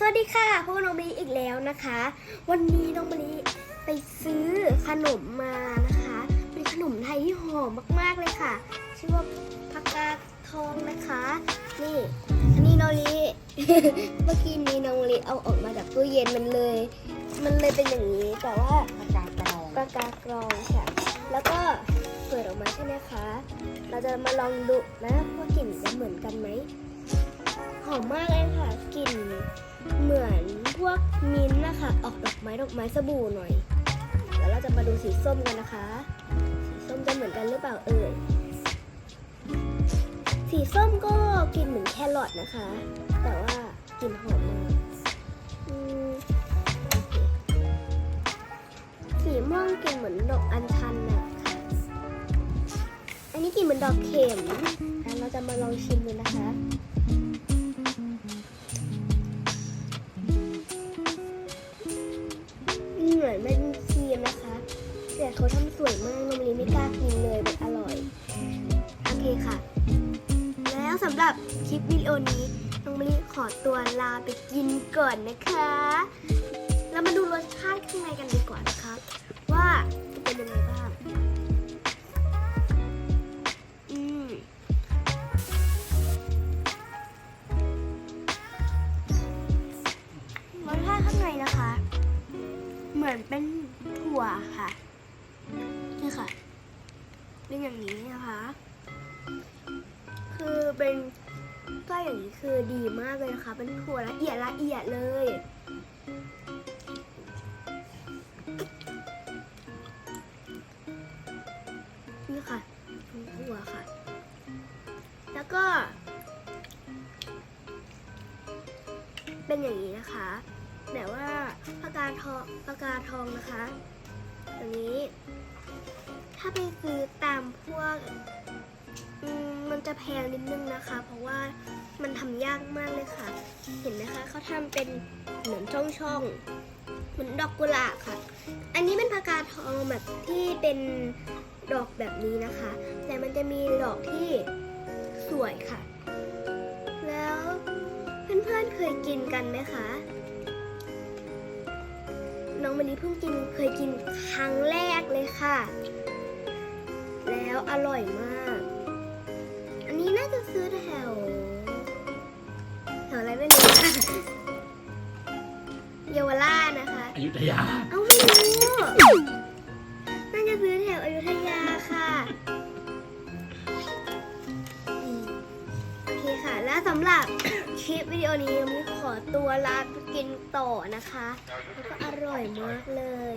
สวัสดีค่ะพวกน้องมะลิอีกแล้วนะคะ วันนี้น้องมะลิไปซื้อขนมมานะคะ เป็นขนมไทยที่หอมมากๆเลยค่ะ ชื่อว่าผักกาดทองนะคะ นี่ อันนี้น้องมะลิเมื่อกี้นี้น้องมะลิเอาออกมาจากตู้เย็นมันเลย มันเลยเป็นอย่างนี้แต่ว่าปากกากรองปากกากรองค่ะ แล้วก็เปิดออกมาใช่ไหมคะ เราจะมาลองดูนะว่ากลิ่นจะเหมือนกันไหมหอมมากเลยค่ะกลิ่น คะออกดอกไม้ดอกไม้สบู่หน่อยแล้วเราจะมาดูสีส้มกันนะคะ สีส้มจะเหมือนกันหรือเปล่าเอ่ย สีส้มก็กินเหมือนแครอทนะคะ แต่ว่ากลิ่นหอมมากสีม่วงกลิ่นเหมือนดอกอัญชันนะค่ะ อันนี้กลิ่นเหมือนดอกเข็มแล้วเราจะมาลองชิมดูนะคะ เขาทำสวยมากนมลีไม่กล้ากินเลยมันอร่อย โอเคค่ะ แล้วสำหรับคลิปวิดีโอนี้น้องมลิขอตัวลาไปกินก่อนนะคะ เรามาดูรสชาติข้างในกันดีกว่านะคะว่าจะเป็นยังไงบ้าง อืมรสชาติข้างในนะคะ เหมือนเป็นถั่วค่ะ นี่ค่ะ เป็นอย่างนี้นะคะ คือเป็นก็อย่างนี้คือดีมากเลยนะคะเป็นถั่วละเอียดละเอียดเลยนี่ค่ะถั่วค่ะ แล้วก็ เป็นอย่างนี้นะคะแต่ว่าปากกาทองปากกาทองนะคะอันนี้ ถ้าไปซื้อตามพวกมันจะแพงนิดนึงนะคะ เพราะว่ามันทำยากมากเลยค่ะ เห็นไหมคะเขาทำเป็นเหมือนช่องช่องๆเหมือนดอกกุหลาบค่ะ อันนี้เป็นปากกาทองแบบที่เป็นดอกแบบนี้นะคะ แต่มันจะมีดอกที่สวยค่ะ แล้วเพื่อนๆเคยกินกันไหมคะน้องมะลิเพิ่งกินเคยกินครั้งแรกเลยค่ะ แล้วอร่อยมาก อันนี้น่าจะซื้อแถวแถวอะไรไม่รู้ค่ะเยาวราชนะคะ อยุธยา เอ้าไม่รู้น่าจะซื้อแถวอยุธยาค่ะอืมโอเคค่ะ แล้วสำหรับคลิปวิดีโอนี้มิขอตัวลาไปกินต่อนะคะ แล้วก็อร่อยมากเลย